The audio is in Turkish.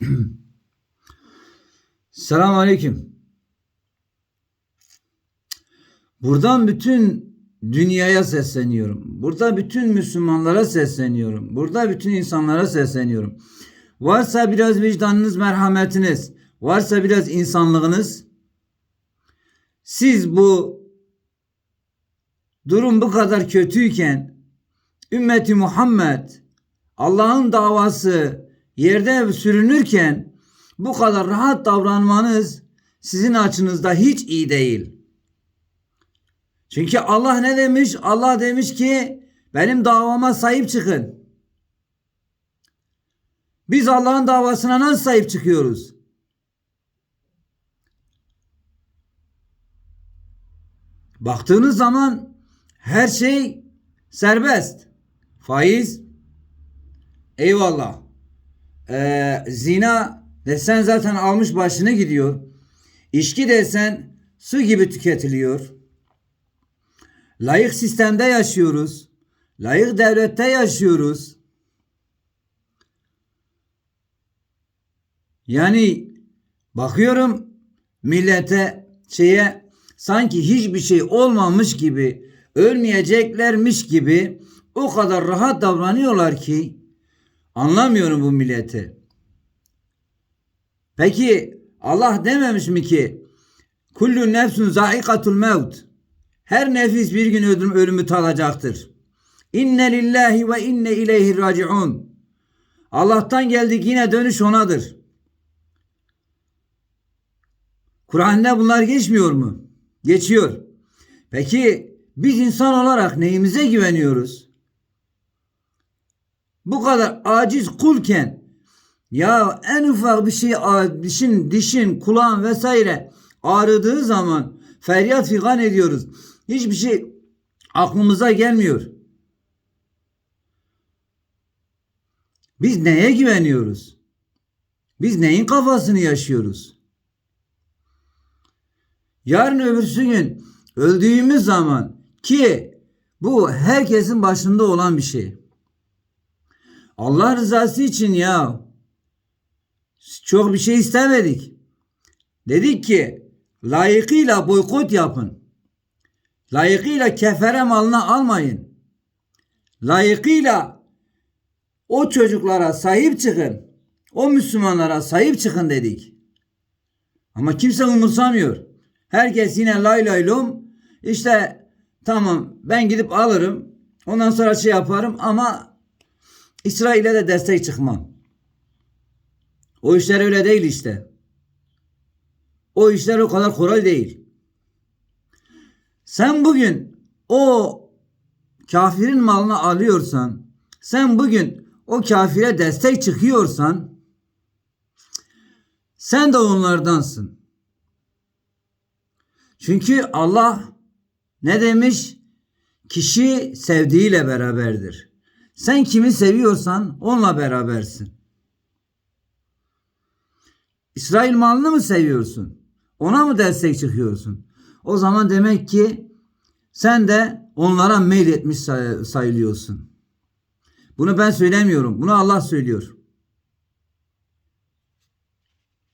Selamun Aleyküm. Buradan bütün dünyaya sesleniyorum. Burada bütün Müslümanlara sesleniyorum. Burada bütün insanlara sesleniyorum. Varsa biraz vicdanınız, merhametiniz, varsa biraz insanlığınız, siz bu durum bu kadar kötüyken ümmeti Muhammed Allah'ın davası yerde sürünürken bu kadar rahat davranmanız sizin açınızda hiç iyi değil. Çünkü Allah ne demiş? Allah demiş ki benim davama sahip çıkın. Biz Allah'ın davasına nasıl sahip çıkıyoruz? Baktığınız zaman her şey serbest. Faiz eyvallah. Ee, zina desen zaten almış başını gidiyor. İçki desen su gibi tüketiliyor. Layık sistemde yaşıyoruz. Layık devlette yaşıyoruz. Yani bakıyorum millete şeye sanki hiçbir şey olmamış gibi ölmeyeceklermiş gibi o kadar rahat davranıyorlar ki anlamıyorum bu milleti. Peki Allah dememiş mi ki kullu nefsun zaikatul mevt her nefis bir gün ölüm, ölümü tadacaktır. İnne lillahi ve inne ileyhi raciun. Allah'tan geldik yine dönüş onadır. Kur'an'da bunlar geçmiyor mu? Geçiyor. Peki biz insan olarak neyimize güveniyoruz? Bu kadar aciz kulken ya en ufak bir şey dişin, dişin, kulağın vesaire ağrıdığı zaman feryat figan ediyoruz. Hiçbir şey aklımıza gelmiyor. Biz neye güveniyoruz? Biz neyin kafasını yaşıyoruz? Yarın öbürsü gün öldüğümüz zaman ki bu herkesin başında olan bir şey. Allah rızası için ya çok bir şey istemedik. Dedik ki layıkıyla boykot yapın. Layıkıyla kefere malına almayın. Layıkıyla o çocuklara sahip çıkın. O Müslümanlara sahip çıkın dedik. Ama kimse umursamıyor. Herkes yine lay lay lom. İşte tamam ben gidip alırım. Ondan sonra şey yaparım ama İsrail'e de destek çıkmam. O işler öyle değil işte. O işler o kadar kolay değil. Sen bugün o kafirin malını alıyorsan, sen bugün o kafire destek çıkıyorsan, sen de onlardansın. Çünkü Allah ne demiş? Kişi sevdiğiyle beraberdir. Sen kimi seviyorsan onunla berabersin. İsrail malını mı seviyorsun? Ona mı destek çıkıyorsun? O zaman demek ki sen de onlara meyletmiş say- sayılıyorsun. Bunu ben söylemiyorum. Bunu Allah söylüyor.